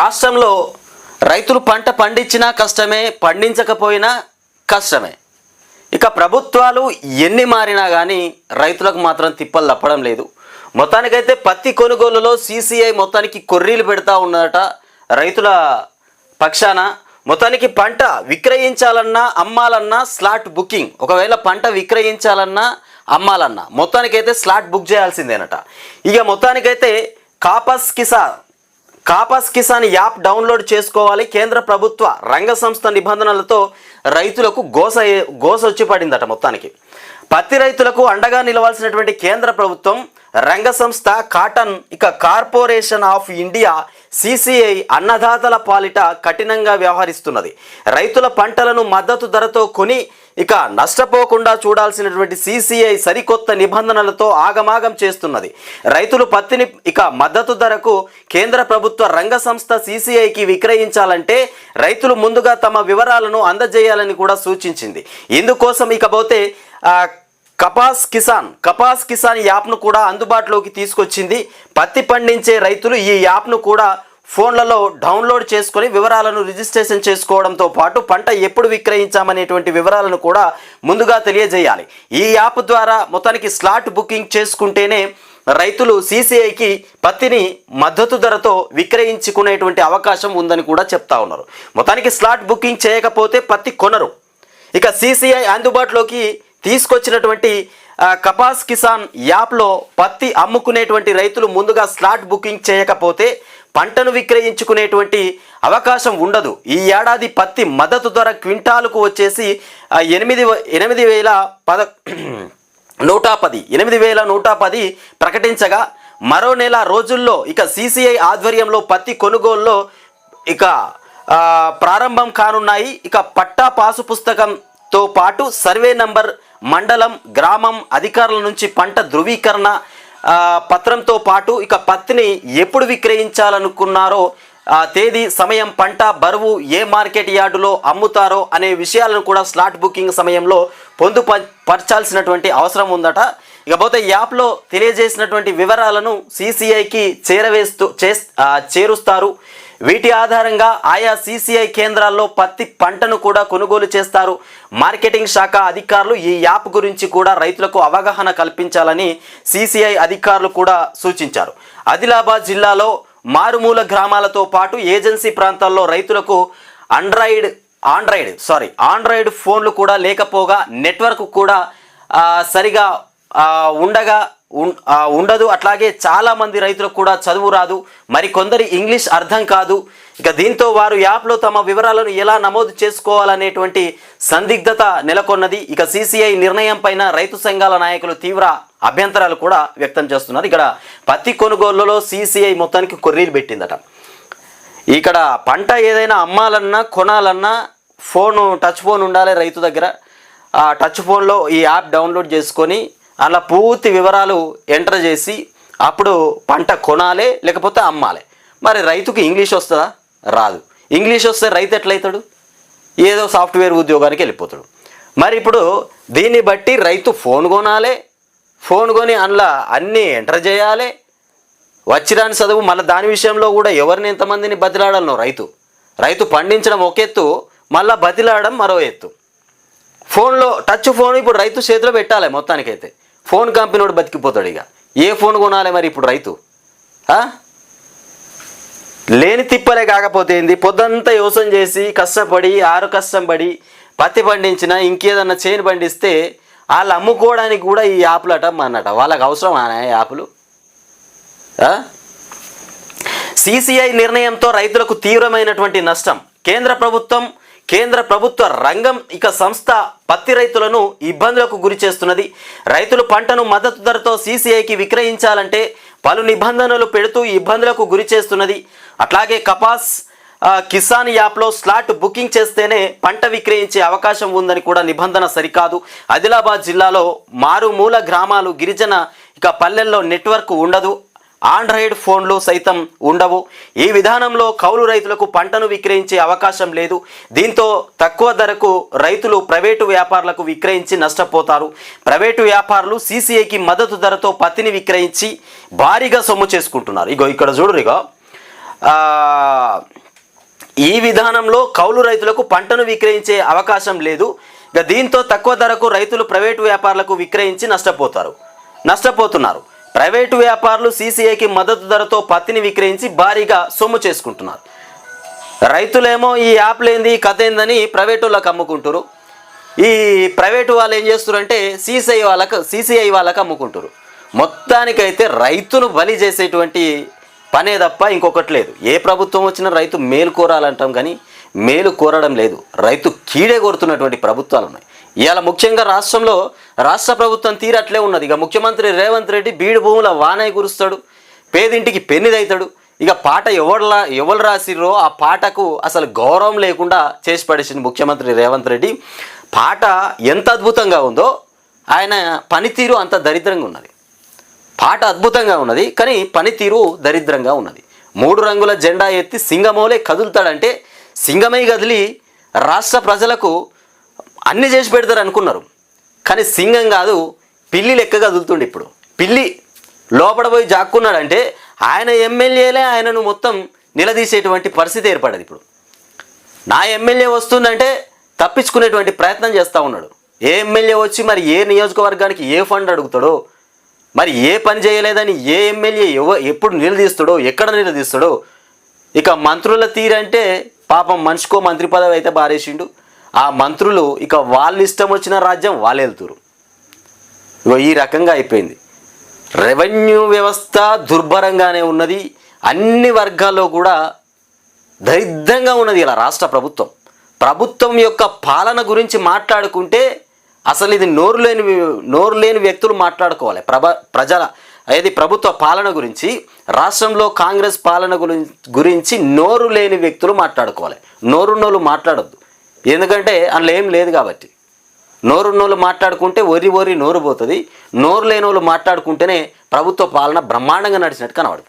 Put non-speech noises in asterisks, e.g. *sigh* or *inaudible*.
రాష్ట్రంలో రైతులు పంట పండించినా కష్టమే పండించకపోయినా కష్టమే. ఇక ప్రభుత్వాలు ఎన్ని మారినా కానీ రైతులకు మాత్రం తిప్పలు తప్పడం లేదు. మొత్తానికైతే పత్తి కొనుగోలులో సీసీఐ మొత్తానికి కొర్రీలు పెడతా ఉన్నదట రైతుల పక్షాన. మొత్తానికి పంట విక్రయించాలన్నా అమ్మాలన్నా స్లాట్ బుకింగ్. ఒకవేళ పంట విక్రయించాలన్నా అమ్మాలన్నా. మొత్తానికైతే స్లాట్ బుక్ చేయాల్సిందేనట. ఇక మొత్తానికైతే కాపస్ కిసా కాపాస్ కిసాన్ యాప్ డౌన్లోడ్ చేసుకోవాలి. కేంద్ర ప్రభుత్వ రంగ సంస్థ నిబంధనలతో రైతులకు గోస గోస వచ్చి పడిందట మొత్తానికి. పత్తి రైతులకు అండగా నిలవాల్సినటువంటి కేంద్ర ప్రభుత్వం రంగ సంస్థ కాటన్ ఇక కార్పొరేషన్ ఆఫ్ ఇండియా సిసిఐ అన్నదాతల పాలిట కఠినంగా వ్యవహరిస్తున్నది. రైతుల పంటలను మద్దతు ధరతో కొని ఇక నష్టపోకుండా చూడాల్సినటువంటి సీసీఐ సరికొత్త నిబంధనలతో ఆగమాగం చేస్తున్నది. రైతులు పత్తిని ఇక మద్దతు ధరకు కేంద్ర ప్రభుత్వ రంగ సంస్థ సీసీఐకి విక్రయించాలంటే రైతులు ముందుగా తమ వివరాలను అందజేయాలని కూడా సూచించింది. ఇందుకోసం ఇకపోతే కపాస్ కిసాన్ కపాస్ కిసాన్ యాప్ను కూడా అందుబాటులోకి తీసుకొచ్చింది. పత్తి పండించే రైతులు ఈ యాప్ను కూడా ఫోన్లలో డౌన్లోడ్ చేసుకొని వివరాలను రిజిస్ట్రేషన్ చేసుకోవడంతో పాటు పంట ఎప్పుడు విక్రయించామనేటువంటి వివరాలను కూడా ముందుగా తెలియజేయాలి. ఈ యాప్ ద్వారా మొత్తానికి స్లాట్ బుకింగ్ చేసుకుంటేనే రైతులు సీసీఐకి పత్తిని మద్దతు ధరతో విక్రయించుకునేటువంటి అవకాశం ఉందని కూడా చెప్తా ఉన్నారు. మొత్తానికి స్లాట్ బుకింగ్ చేయకపోతే పత్తి కొనరు. ఇక సీసీఐ అందుబాటులోకి తీసుకొచ్చినటువంటి కపాస్ కిసాన్ యాప్లో పత్తి అమ్ముకునేటువంటి రైతులు ముందుగా స్లాట్ బుకింగ్ చేయకపోతే పంటను విక్రయించుకునేటువంటి అవకాశం ఉండదు. ఈ ఏడాది పత్తి మద్దతు ధర క్వింటాలకు వచ్చేసి ఎనిమిది ఎనిమిది వేల పద *clears throat* నూట పది ఎనిమిది వేల నూట పది ప్రకటించగా మరో నెల రోజుల్లో ఇక సీసీఐ ఆధ్వర్యంలో పత్తి కొనుగోలులో ఇక ప్రారంభం కానున్నాయి. ఇక పట్టా పాసు పుస్తకంతో పాటు సర్వే నంబర్ మండలం గ్రామం అధికారుల నుంచి పంట ధృవీకరణ పత్రంతో పాటు ఇక పత్తిని ఎప్పుడు విక్రయించాలనుకున్నారో ఆ తేదీ సమయం పంట బరువు ఏ మార్కెట్ యార్డులో అమ్ముతారో అనే విషయాలను కూడా స్లాట్ బుకింగ్ సమయంలో పొందుపరచాల్సినటువంటి అవసరం ఉందట. ఇకపోతే యాప్లో తెలియజేసినటువంటి వివరాలను సీసీఐకి చేరవేస్తూ చేస్ చేరుస్తారు. వీటి ఆధారంగా ఆయా సీసీఐ కేంద్రాల్లో పత్తి పంటను కూడా కొనుగోలు చేస్తారు. మార్కెటింగ్ శాఖ అధికారులు ఈ యాప్ గురించి కూడా రైతులకు అవగాహన కల్పించాలని సీసీఐ అధికారులు కూడా సూచించారు. ఆదిలాబాద్ జిల్లాలో మారుమూల గ్రామాలతో పాటు ఏజెన్సీ ప్రాంతాల్లో రైతులకు ఆండ్రాయిడ్ ఆండ్రాయిడ్ సారీ ఆండ్రాయిడ్ ఫోన్లు కూడా లేకపోగా నెట్వర్క్ కూడా సరిగా ఉండగా ఉండదు. అట్లాగే చాలామంది రైతులకు కూడా చదువు రాదు. మరి కొందరి ఇంగ్లీష్ అర్థం కాదు. ఇక దీంతో వారు యాప్లో తమ వివరాలను ఎలా నమోదు చేసుకోవాలనేటువంటి సందిగ్ధత నెలకొన్నది. ఇక సీసీఐ నిర్ణయం పైన రైతు సంఘాల నాయకులు తీవ్ర అభ్యంతరాలు కూడా వ్యక్తం చేస్తున్నారు. ఇక్కడ పత్తి కొనుగోలులో సీసీఐ మొత్తానికి కొర్రీలు పెట్టిందట. ఇక్కడ పంట ఏదైనా అమ్మాలన్నా కొనాలన్నా ఫోను టచ్ ఫోన్ ఉండాలి రైతు దగ్గర. ఆ టచ్ ఫోన్లో ఈ యాప్ డౌన్లోడ్ చేసుకొని అలా పూర్తి వివరాలు ఎంటర్ చేసి అప్పుడు పంట కొనాలి లేకపోతే అమ్మాలి. మరి రైతుకు ఇంగ్లీష్ వస్తుందా? రాదు. ఇంగ్లీష్ వస్తే రైతు ఎట్లయితాడు? ఏదో సాఫ్ట్వేర్ ఉద్యోగానికి వెళ్ళిపోతాడు. మరి ఇప్పుడు దీన్ని బట్టి రైతు ఫోన్ కొనాలి ఫోన్ కొని అందులో అన్నీ ఎంటర్ చేయాలి. వచ్చిరాని చదువు మళ్ళీ దాని విషయంలో కూడా ఎవరిని ఎంతమందిని బతిలాడాలను రైతు. రైతు పండించడం ఒక ఎత్తు మళ్ళీ బతిలాడడం మరో ఎత్తు. ఫోన్లో టచ్ ఫోన్ ఇప్పుడు రైతు చేతిలో పెట్టాలి మొత్తానికైతే. ఫోన్ కంపెనీ వాడు బతికిపోతాడు ఇక. ఏ ఫోన్ కొనాలి మరి ఇప్పుడు రైతు? లేని తిప్పలే కాకపోతే ఏంది? పొద్దంతా యోసం చేసి కష్టపడి ఆరు కష్టం పడి పత్తి పండించిన ఇంకేదన్నా చేను పండిస్తే వాళ్ళు అమ్ముకోవడానికి కూడా ఈ యాప్లు అట అన్నట. వాళ్ళకి అవసరం ఆ యాప్లు? సిసిఐ నిర్ణయంతో రైతులకు తీవ్రమైనటువంటి నష్టం. కేంద్ర ప్రభుత్వం కేంద్ర ప్రభుత్వ రంగం ఇక సంస్థ పత్తి రైతులను ఇబ్బందులకు గురి చేస్తున్నది. రైతులు పంటను మద్దతు ధరతో సీసీఐకి విక్రయించాలంటే పలు నిబంధనలు పెడుతూ ఇబ్బందులకు గురి చేస్తున్నది. అట్లాగే కపాస్ కిసాన్ యాప్లో స్లాట్ బుకింగ్ చేస్తేనే పంట విక్రయించే అవకాశం ఉందని కూడా నిబంధన సరికాదు. ఆదిలాబాద్ జిల్లాలో మారుమూల గ్రామాలు గిరిజన ఇక పల్లెల్లో నెట్వర్క్ ఉండదు. ఆండ్రాయిడ్ ఫోన్లు సైతం ఉండవు. ఈ విధానంలో కౌలు రైతులకు పంటను విక్రయించే అవకాశం లేదు. దీంతో తక్కువ ధరకు రైతులు ప్రైవేటు వ్యాపారులకు విక్రయించి నష్టపోతారు. ప్రైవేటు వ్యాపారులు సీసీఐకి మద్దతు ధరతో పత్తిని విక్రయించి భారీగా సొమ్ము చేసుకుంటున్నారు. ఇగో ఇక్కడ చూడు ఇగో. ఈ విధానంలో కౌలు రైతులకు పంటను విక్రయించే అవకాశం లేదు. దీంతో తక్కువ ధరకు రైతులు ప్రైవేటు వ్యాపారులకు విక్రయించి నష్టపోతారు. నష్టపోతున్నారు. ప్రైవేటు వ్యాపారులు సీసీఐకి మద్దతు ధరతో పత్తిని విక్రయించి భారీగా సొమ్ము చేసుకుంటున్నారు. రైతులేమో ఈ యాప్ లేనిది కథ ఏందని ప్రైవేట్ వాళ్ళకి అమ్ముకుంటారు ఈ ప్రైవేటు వాళ్ళు ఏం చేస్తారంటే సీసీఐ వాళ్ళకు సీసీఐ వాళ్ళకి అమ్ముకుంటారు మొత్తానికైతే రైతును బలి చేసేటువంటి పనే తప్ప ఇంకొకటి లేదు. ఏ ప్రభుత్వం వచ్చినా రైతు మేలు కోరాలంటాం కానీ మేలు కోరడం లేదు. రైతు కీడే కోరుతున్నటువంటి ప్రభుత్వాలు ఉన్నాయి. ఇవాళ ముఖ్యంగా రాష్ట్రంలో రాష్ట్ర ప్రభుత్వం తీరట్లే ఉన్నది. ఇక ముఖ్యమంత్రి రేవంత్ రెడ్డి బీడు భూముల వానయ్య కురుస్తాడు పేదింటికి పెన్నిదవుతాడు ఇక పాట ఎవరులా ఎవరు రాసిర్రో ఆ పాటకు అసలు గౌరవం లేకుండా చేసి పడేసింది ముఖ్యమంత్రి రేవంత్ రెడ్డి. పాట ఎంత అద్భుతంగా ఉందో ఆయన పనితీరు అంత దరిద్రంగా ఉన్నది. పాట అద్భుతంగా ఉన్నది కానీ పనితీరు దరిద్రంగా ఉన్నది. మూడు రంగుల జెండా ఎత్తి సింగమోలే కదులుతాడంటే సింగమై కదిలి రాష్ట్ర ప్రజలకు అన్ని చేసి పెడతారు అనుకున్నారు. కానీ సింగం కాదు పిల్లి లెక్క కదులుతుండే ఇప్పుడు. పిల్లి లోపల పోయి జాక్కున్నాడంటే ఆయన ఎమ్మెల్యేలే ఆయనను మొత్తం నిలదీసేటువంటి పరిస్థితి ఏర్పడదు ఇప్పుడు. నా ఎమ్మెల్యే వస్తుందంటే తప్పించుకునేటువంటి ప్రయత్నం చేస్తూ ఉన్నాడు. ఏ ఎమ్మెల్యే వచ్చి మరి ఏ నియోజకవర్గానికి ఏ ఫండ్ అడుగుతాడో మరి ఏ పని చేయలేదని ఏ ఎమ్మెల్యే ఎవ ఎప్పుడు నిలదీస్తాడో ఎక్కడ నిలదీస్తాడో ఇక మంత్రుల తీరంటే పాపం మనిషికో మంత్రి పదవి అయితే బారేసిండు. ఆ మంత్రులు ఇక వాళ్ళ ఇష్టం వచ్చిన రాజ్యం వాళ్ళు వెళ్తురు ఇగో ఈ రకంగా అయిపోయింది. రెవెన్యూ వ్యవస్థ దుర్భరంగానే ఉన్నది. అన్ని వర్గాల్లో కూడా దరిద్రంగా ఉన్నది ఇలా రాష్ట్ర ప్రభుత్వం. ప్రభుత్వం యొక్క పాలన గురించి మాట్లాడుకుంటే అసలు ఇది నోరు లేని నోరు లేని వ్యక్తులు మాట్లాడుకోవాలి. ప్రభ ప్రజల ఏది ప్రభుత్వ పాలన గురించి రాష్ట్రంలో కాంగ్రెస్ పాలన గురించి గురించి నోరు లేని వ్యక్తులు మాట్లాడుకోవాలి. నోరున్నోళ్ళు మాట్లాడొద్దు. ఎందుకంటే అందులో ఏం లేదు కాబట్టి. నోరున్నోళ్ళు మాట్లాడుకుంటే ఒరి ఒరి నోరు పోతుంది. నోరు లేని వాళ్ళు మాట్లాడుకుంటేనే ప్రభుత్వ పాలన బ్రహ్మాండంగా నడిచినట్టు కనబడుతుంది.